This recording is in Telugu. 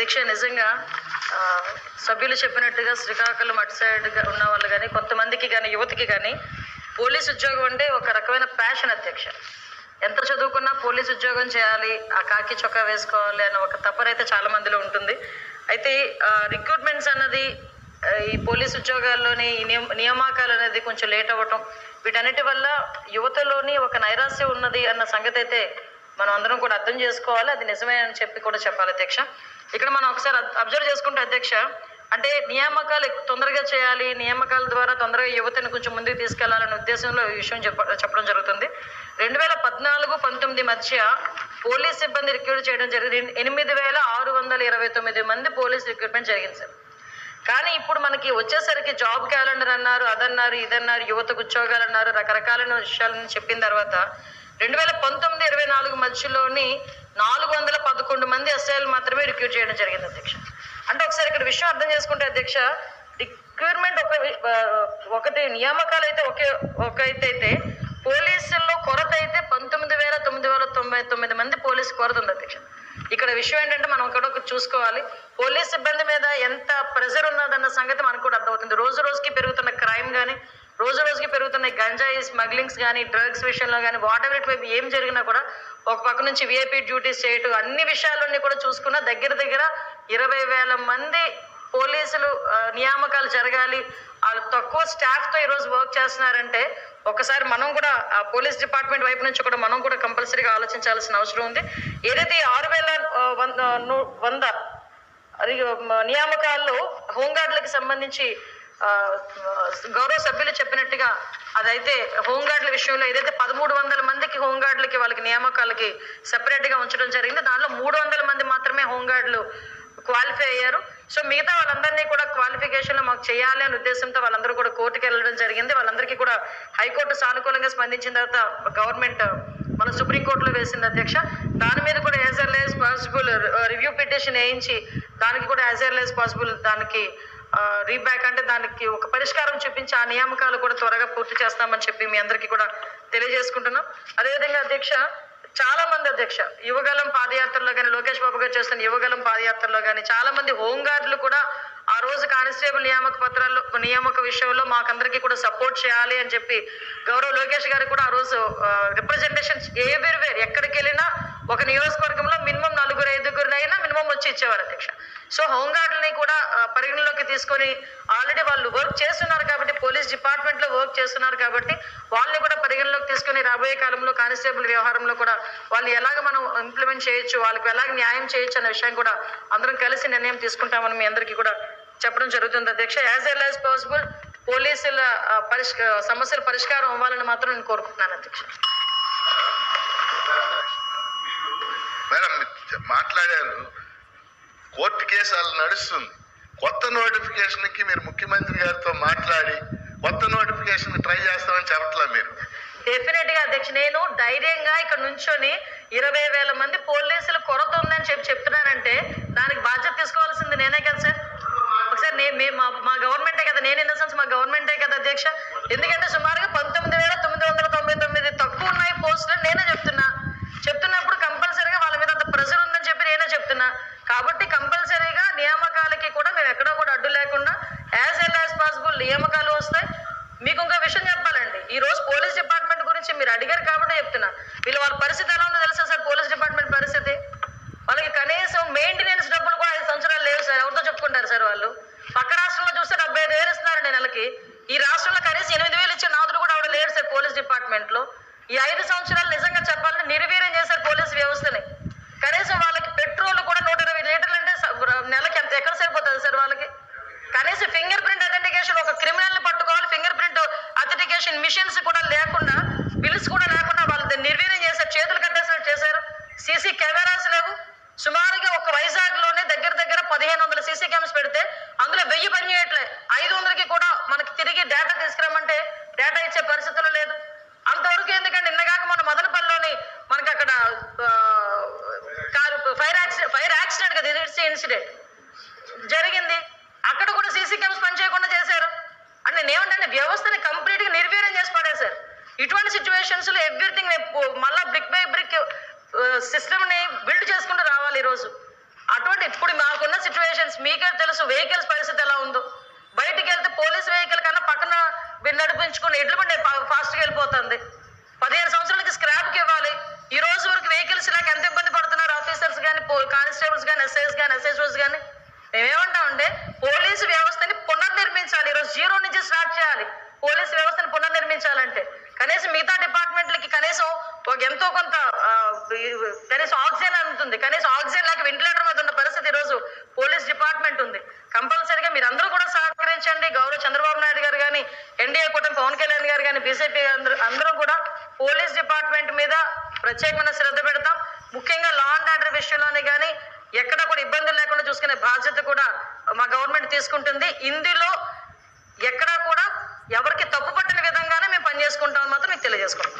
అధ్యక్ష నిజంగా సభ్యులు చెప్పినట్టుగా శ్రీకాకుళం అటు సైడ్గా ఉన్న వాళ్ళు కానీ కొంతమందికి కానీ యువతకి కానీ పోలీస్ ఉద్యోగం అంటే ఒక రకమైన ప్యాషన్ అధ్యక్ష. ఎంత చదువుకున్నా పోలీస్ ఉద్యోగం చేయాలి ఆ కాకి చొక్కా వేసుకోవాలి అన్న ఒక తపనైతే చాలా మందిలో ఉంటుంది. అయితే రిక్రూట్మెంట్స్ అన్నది ఈ పోలీస్ ఉద్యోగాల్లోని నియామకాలు అనేది కొంచెం లేట్ అవ్వటం వీటన్నిటి వల్ల యువతలోని ఒక నైరాశ్యం ఉన్నది అన్న సంగతి అయితే మనం అందరం కూడా అర్థం చేసుకోవాలి. అది నిజమే అని చెప్పి కూడా చెప్పాలి అధ్యక్ష. ఇక్కడ మనం ఒకసారి అబ్జర్వ్ చేసుకుంటే అధ్యక్ష అంటే నియామకాలు తొందరగా చేయాలి నియామకాల ద్వారా తొందరగా యువతను కొంచెం ముందుకు తీసుకెళ్ళాలనే ఉద్దేశంలో ఈ విషయం చెప్ప చెప్పడం జరుగుతుంది. రెండు వేల పద్నాలుగు పంతొమ్మిది మధ్య పోలీస్ సిబ్బంది రిక్రూట్ చేయడం జరిగింది. ఎనిమిది వేల ఆరు వందల ఇరవై తొమ్మిది మంది పోలీస్ రిక్రూట్మెంట్ జరిగింది సార్. కానీ ఇప్పుడు మనకి వచ్చేసరికి జాబ్ క్యాలెండర్ అన్నారు అదన్నారు ఇదన్నారు యువతకు ఉద్యోగాలు అన్నారు రకరకాలైన విషయాలను చెప్పిన తర్వాత రెండు వేల పంతొమ్మిది ఇరవై నాలుగు మధ్యలోని నాలుగు వందల పదకొండు మంది ఎస్ఐలు మాత్రమే రిక్రూట్ చేయడం జరిగింది అధ్యక్ష. అంటే ఒకసారి ఇక్కడ విషయం అర్థం చేసుకుంటే అధ్యక్ష రిక్రూట్మెంట్ ఒక ఒకటి నియామకాలు అయితే ఒకే ఒక అయితే పోలీసుల్లో కొరత అయితే పంతొమ్మిది వేల తొమ్మిది వేల తొంభై తొమ్మిది మంది పోలీసు కొరత ఉంది అధ్యక్ష. ఇక్కడ విషయం ఏంటంటే మనం ఇక్కడ ఒకటి చూసుకోవాలి. పోలీస్ సిబ్బంది మీద ఎంత ప్రెజర్ ఉన్నదన్న సంగతి మనకు కూడా అర్థమవుతుంది. రోజు రోజుకి పెరుగుతున్న క్రైమ్ కానీ రోజు రోజుకి పెరుగుతున్న గంజాయి స్మగ్లింగ్స్ కానీ డ్రగ్స్ విషయంలో కానీ వాటర్ ఇట్ వైపు ఏం జరిగినా కూడా ఒక పక్క నుంచి విఐపీ డ్యూటీస్ చేయటం అన్ని విషయాలన్నీ కూడా చూసుకున్నా దగ్గర దగ్గర ఇరవై వేల మంది పోలీసులు నియామకాలు జరగాలి. వాళ్ళు తక్కువ స్టాఫ్తో ఈరోజు వర్క్ చేస్తున్నారంటే ఒకసారి మనం కూడా ఆ పోలీస్ డిపార్ట్మెంట్ వైపు నుంచి కూడా మనం కూడా కంపల్సరీగా ఆలోచించాల్సిన అవసరం ఉంది. ఏదైతే ఆరు వేల వంద వంద నియామకాల్లో హోంగార్డులకు సంబంధించి గౌరవ సభ్యులు చెప్పినట్టుగా అదైతే హోంగార్డుల విషయంలో ఏదైతే పదమూడు వందల మందికి హోంగార్డులకి వాళ్ళకి నియామకాలకి సెపరేట్గా ఉంచడం జరిగింది దానిలో మూడు వందల మంది మాత్రమే హోంగార్డులు క్వాలిఫై అయ్యారు. సో మిగతా వాళ్ళందరినీ కూడా క్వాలిఫికేషన్లో మాకు చేయాలి అనే ఉద్దేశంతో వాళ్ళందరూ కూడా కోర్టుకి వెళ్ళడం జరిగింది. వాళ్ళందరికీ కూడా హైకోర్టు సానుకూలంగా స్పందించిన తర్వాత గవర్నమెంట్ మన సుప్రీంకోర్టులో వేసింది అధ్యక్ష. దాని మీద కూడా as early possible review petition వేయించి దానికి కూడా యాజ్ ఎర్లీ పాసిబుల్ దానికి రీబ్యాక్ అంటే దానికి ఒక పరిష్కారం చూపించి ఆ నియామకాలు కూడా త్వరగా పూర్తి చేస్తామని చెప్పి మీ అందరికీ కూడా తెలియజేసుకుంటున్నాం. అదేవిధంగా అధ్యక్ష చాలా మంది అధ్యక్ష యువగలం పాదయాత్రలో కానీ లోకేష్ బాబు గారు చేస్తున్న యువగలం పాదయాత్రలో కానీ చాలా మంది హోంగార్డులు కూడా రోజు కానిస్టేబుల్ నియామక పత్రాల్లో నియామక విషయంలో మాకందరికీ కూడా సపోర్ట్ చేయాలి అని చెప్పి గౌరవ్ లోకేష్ గారు కూడా ఆ రోజు రిప్రజెంటేషన్ ఏ వేరు వేరు ఎక్కడికి వెళ్ళినా ఒక నియోజకవర్గంలో మినిమం నలుగురు ఐదుగురినైనా మినిమం వచ్చి ఇచ్చేవారు అధ్యక్ష. సో హోంగార్డుని కూడా పరిగణలోకి తీసుకొని ఆల్రెడీ వాళ్ళు వర్క్ చేస్తున్నారు కాబట్టి పోలీస్ డిపార్ట్మెంట్లో వర్క్ చేస్తున్నారు కాబట్టి వాళ్ళని కూడా పరిగణలోకి తీసుకొని రాబోయే కాలంలో కానిస్టేబుల్ వ్యవహారంలో కూడా వాళ్ళు ఎలాగ మనం ఇంప్లిమెంట్ చేయొచ్చు వాళ్ళకి ఎలాగ న్యాయం చేయొచ్చు అనే విషయం కూడా అందరం కలిసి నిర్ణయం తీసుకుంటామని మీ అందరికీ కూడా చెప్పడం జరుగుతుంది. అధ్యక్ష యాజ్ ఎల్ యాజ్ పాసిబుల్ పోలీసుల పరిష్క సమస్యల పరిష్కారం అవ్వాలని మాత్రం నేను కోరుకుంటున్నాను అధ్యక్ష. మేడం మాట్లాడారు. కోర్టు కేసు అలా నడుస్తుంది. కొత్త నోటిఫికేషన్కి మీరు ముఖ్యమంత్రి గారితో మాట్లాడి కొత్త నోటిఫికేషన్ ట్రై చేస్తామని చెప్పట్లా మీరు? డెఫినెట్గా అధ్యక్ష నేను ధైర్యంగా ఇక్కడ నుంచొని ఇరవై వేల మంది పోలీసులు కొరత ఉందని చెప్పి చెప్తున్నానంటే దానికి బాధ్యత తీసుకోవాల్సింది నేనే కదా సార్ ఒకసారి నే మే- మా మా గవర్నమెంటే కదా నేను ఇన్ ద సెన్స్ మా గవర్నమెంటే కదా అధ్యక్ష. ఎందుకంటే సుమారుగా పంతొమ్మిది వేల తొమ్మిది వందల తొంభై తొమ్మిది తక్కువ ఉన్నాయి పోస్టులు నేనే చెప్తున్నా. చెప్తున్నప్పుడు కంపల్సరీగా వాళ్ళ మీద అంత ప్రెషర్ ఉందని చెప్పి నేనే చెప్తున్నా. కాబట్టి కంపల్సరీగా నియామకాలకి కూడా మేము ఎక్కడో కూడా అడ్డు లేకుండా యాజ్ ఎల్ యాజ్ పాసిబుల్ నియామకాలు వస్తాయి. మీకు ఇంకో విషయం చెప్పాలండి. ఈ రోజు పోలీస్ డిపార్ట్మెంట్ గురించి మీరు అడిగారు కాబట్టి చెప్తున్నా. వీళ్ళు వాళ్ళ పరిస్థితి ఎలా ఉందో తెలుసా సార్? పోలీస్ డిపార్ట్మెంట్ పరిస్థితి? వాళ్ళకి కనీసం మెయింటెనెన్స్ డబ్బులు కూడా ఐదు సంవత్సరాలు లేవు సార్. ఎవరితో చెప్పుకుంటారు సార్ వాళ్ళు? పక్క రాష్ట్రంలో చూస్తే డెబ్బై ఐదు వేలు ఇస్తున్నారండి నెలకి ఈ రాష్ట్రంలో కనీసం ఎనిమిది వేలు ఇచ్చే నాదుడు కూడా ఆవిడ లేడు సార్ పోలీస్ డిపార్ట్మెంట్లో ఈ ఐదు సంవత్సరాలు నిజంగా చెప్పాలంటే నిర్వీర్యం చేశారు పోలీస్ వ్యవస్థని కనీసం వాళ్ళకి పెట్రోల్ కూడా నూట ఇరవై లీటర్లు అంటే స- నెలకి ఎంత ఎక్కడ సరిపోతుంది సార్ వాళ్ళకి కనీసం ఫింగర్ ప్రింట్ అథెంటికేషన్ ఒక క్రిమినల్ని పట్టుకోవాలి ఫింగర్ ప్రింట్ అథెంటికేషన్ మిషన్స్ కూడా లేకుండా బిల్స్ కూడా లేకుండా వాళ్ళు దాన్ని నిర్వీర్యం చేశారు చేతులు కట్టేసినట్టు చేశారు సీసీ కెమెరాస్ లేవు. సుమారుగా ఒక వైజాగ్లోనే దగ్గర దగ్గర పదిహేను వందల సీసీ కెమెరాస్ పెడితే అందులో వెయ్యి పని చేయట్లే ఐదు వందలకి కూడా మనకి తిరిగి డేటా తీసుకురామంటే డేటా ఇచ్చే పరిస్థితులు లేదు. అంతవరకు ఎందుకంటే నిన్నగాక మన మదనపల్లిలోని మనకి అక్కడ car fire accident fire accident కదా ఇది ఇన్సిడెంట్ జరిగింది. అక్కడ కూడా సీసీ కెమ్స్ పనిచేయకుండా చేశారు. అంటే నేను వ్యవస్థని కంప్లీట్గా నిర్వీర్యం చేసి పడేశారు. ఇటువంటి సిచ్యువేషన్స్లో ఎవ్రీథింగ్ మళ్ళీ బ్రిక్ బై బ్రిక్ సిస్టమ్ని బిల్డ్ చేసుకుంటూ రావాలి ఈరోజు. అటువంటి ఇప్పుడు మాకున్న సిచ్యువేషన్స్ మీకే తెలుసు వెహికల్స్ పరిస్థితి ఎలా ఉందో. బయటికి వెళ్తే పోలీస్ వెహికల్ కన్నా పక్కన నడిపించుకుని ఎడ్లు బండి ఫాస్ట్గా వెళ్ళిపోతుంది. పదిహేను సంవత్సరాలకి స్క్రాప్కి ఇవ్వాలి. ఈ రోజు వరకు వెహికల్స్ నాకు ఎంత ఇబ్బంది పడుతున్నారు? ఆఫీసర్స్ కానీ కానిస్టేబుల్స్ కానీ ఎస్ఐస్ కానీ ఎస్ఎస్ఓస్ కానీ మేమేమంటామంటే పోలీసు వ్యవస్థని పునర్నిర్మించాలి. ఈరోజు జీరో నుంచి స్టార్ట్ చేయాలి. పోలీసు వ్యవస్థను పునర్నిర్మించాలంటే. కనీసం మిగతా డిపార్ట్మెంట్లకి కనీసం ఒక ఎంతో కొంత కనీసం ఆక్సిజన్ అందుతుంది. కనీసం ఆక్సిజన్ లేక వెంటిలేటర్ మీద ఉన్న పరిస్థితి ఈరోజు పోలీస్ డిపార్ట్మెంట్ ఉంది. కంపల్సరీగా మీరు అందరూ కూడా సహకరించండి. గౌరవ చంద్రబాబు నాయుడు గారు కానీ ఎన్డీఏ కూటమి పవన్ కళ్యాణ్ గారు కానీ బీజేపీ అందరూ అందరూ కూడా పోలీస్ డిపార్ట్మెంట్ మీద ప్రత్యేకమైన శ్రద్ధ పెడతాం. ముఖ్యంగా లా అండ్ ఆర్డర్ విషయంలోనే కానీ ఎక్కడ కూడా ఇబ్బందులు లేకుండా చూసుకునే బాధ్యత కూడా మా గవర్నమెంట్ తీసుకుంటుంది. ఇందులో ఎక్కడా కూడా ఎవరికి తప్పు పట్టిన విధంగానే మేము పనిచేసుకుంటామని మాత్రం మీకు తెలియజేసుకుంటాం